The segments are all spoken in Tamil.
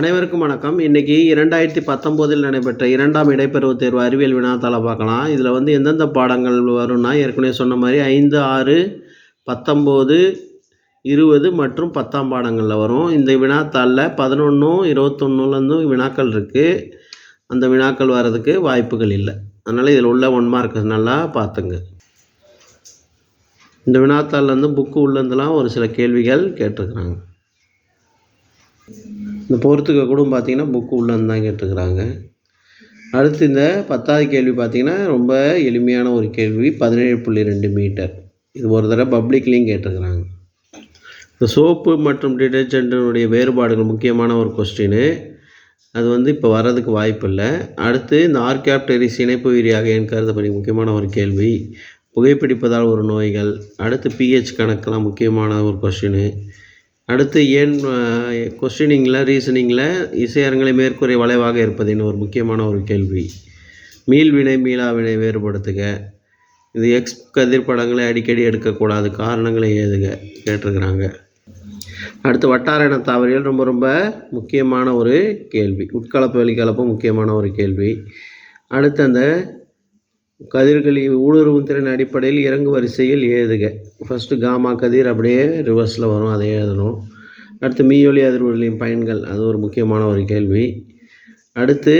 அனைவருக்கும் வணக்கம். இன்னைக்கு இரண்டாயிரத்தி பத்தொம்போதில் நடைபெற்ற இரண்டாம் இடைப்பருவத் தேர்வு அறிவியல் வினாத்தாளை பார்க்கலாம். இதில் வந்து எந்தெந்த பாடங்கள் வரும்னா ஏற்கனவே சொன்ன மாதிரி ஐந்து ஆறு பத்தொம்போது இருபது மற்றும் பத்தாம் பாடங்களில் வரும். இந்த வினாத்தாளில் பதினொன்றும் இருபத்தொன்னுலேருந்தும் வினாக்கள் இருக்குது அந்த வினாக்கள் வர்றதுக்கு வாய்ப்புகள் இல்லை. அதனால் இதில் உள்ள ஒன் மார்க் நல்லா பார்த்துங்க. இந்த வினாத்தாள்லேருந்து புக்கு உள்ளேருந்துலாம் ஒரு சில கேள்விகள் கேட்டிருக்கிறாங்க. இந்த பொறுத்துக்க கூட பார்த்தீங்கன்னா புக்கு உள்ளேருந்து தான் கேட்டிருக்கிறாங்க அடுத்து இந்த பத்தாவது கேள்வி பார்த்தீங்கன்னா ரொம்ப எளிமையான ஒரு கேள்வி பதினேழு புள்ளி ரெண்டு மீட்டர். இது ஒரு தடவை பப்ளிக்லேயும் கேட்டிருக்கிறாங்க இந்த சோப்பு மற்றும் டிடர்ஜென்ட்டினுடைய வேறுபாடுகள் முக்கியமான ஒரு கொஸ்டின் அது வந்து இப்போ வர்றதுக்கு வாய்ப்பு இல்லை. அடுத்து இந்த ஆர்கேப்டரிஸ் இணைப்பு உயிரியாக என் கருதப்படி முக்கியமான ஒரு கேள்வி. புகைப்பிடிப்பதால் ஒரு நோய்கள். அடுத்து பிஹெச் கணக்கெலாம் முக்கியமான ஒரு கொஸ்டின் அடுத்து ஏன் கொஸ்டினிங்கில் ரீசனிங்கில் இசையரங்களை மேற்கூறிய வளைவாக இருப்பதுன்னு ஒரு முக்கியமான ஒரு கேள்வி. மீள்வினை மீளாவினை வேறுபடுத்துக. இது எக்ஸ் கதிர் படங்களை அடிக்கடி எடுக்கக்கூடாது காரணங்களை ஏதுக கேட்டிருக்கிறாங்க. அடுத்து வட்டார இன தாவரியல் ரொம்ப ரொம்ப முக்கியமான ஒரு கேள்வி. உட்கலப்பு வெளிக்கலப்பு முக்கியமான ஒரு கேள்வி. அடுத்து அந்த கதிர்களை ஊடுருவும் திறன் அடிப்படையில் இறங்கு வரிசையில் எழுதுக. ஃபஸ்ட்டு காமா கதிர் அப்படியே ரிவர்ஸில் வரும் அதை எழுதணும். அடுத்து மீயொலி அதிர்வுகளின் பயன்கள் அது ஒரு முக்கியமான ஒரு கேள்வி. அடுத்து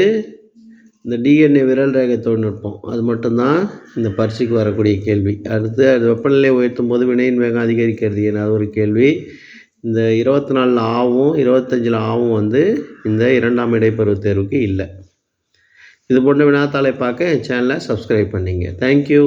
இந்த டிஎன்ஏ விரல் ரேகை தொழில்நுட்பம் அது மட்டும்தான் இந்த பரிசுக்கு வரக்கூடிய கேள்வி. அடுத்து அது வெப்பநிலை உயர்த்தும் போது வினையின் வேகம் அதிகரிக்கிறது என அது ஒரு கேள்வி. இந்த இருபத்தி நாலில் ஆவும் இருபத்தஞ்சில் ஆவும் வந்து இந்த இரண்டாம் இடைப்பருவத் தேர்வுக்கு இல்லை. இது போன்ற வினாத்தாளை பார்க்க என் சேனலை சப்ஸ்கிரைப் பண்ணிங்க. தேங்க்யூ